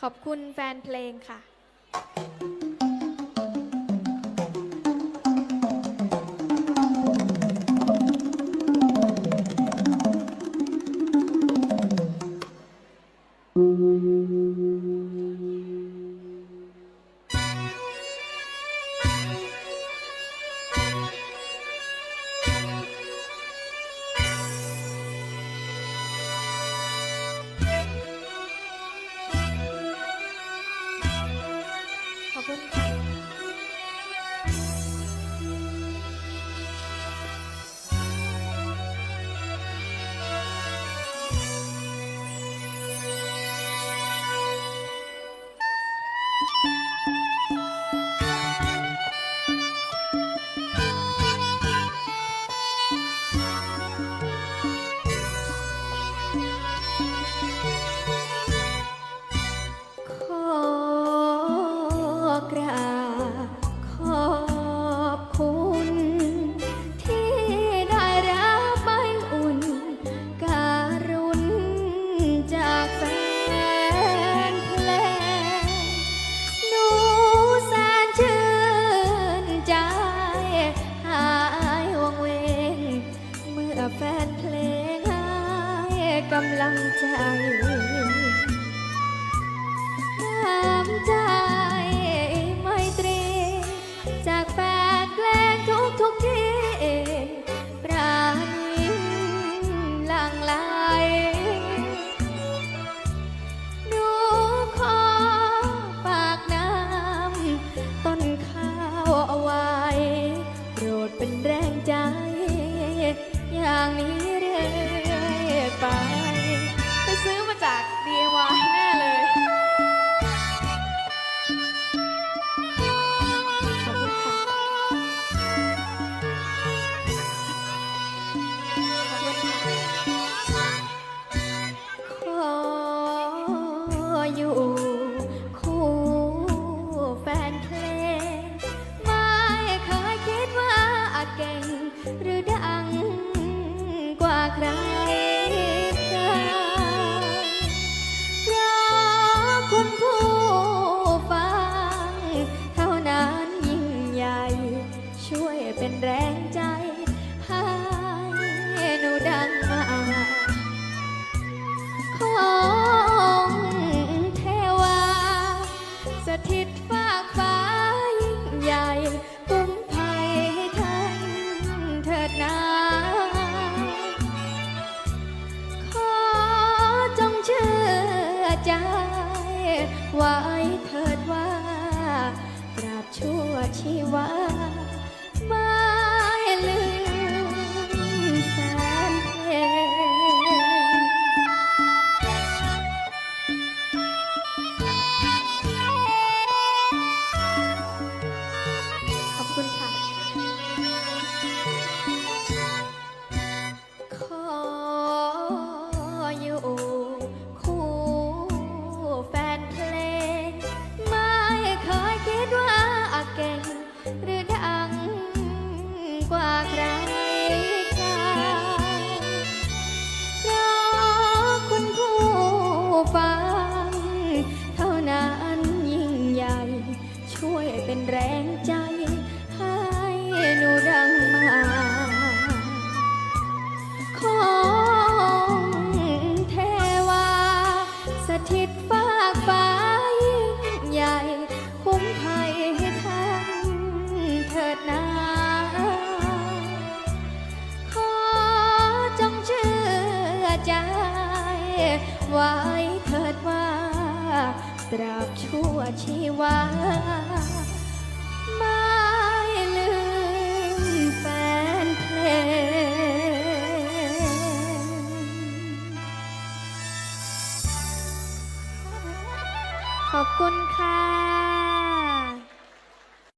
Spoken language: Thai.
ขอบคุณแฟนเพลงค่ะ กำลังใจน้ำใจไม่ตรี จากแฟนแกล้งทุกทุกทีปราณีหลังลายหนูคอปากน้ำต้นข้าวเอาไว้ โปรดเป็นแรงใจ อย่างนี้ ไว้เถิดว่าตราบชั่วชีวามาากฟ้ายิ่งใหญ่ คุ้มภัยให้ท่านเถิดนาขอจงเชื่อใจ ไว้เถิดว่า ตราบชั่วชีวา ขอบคุณค่ะ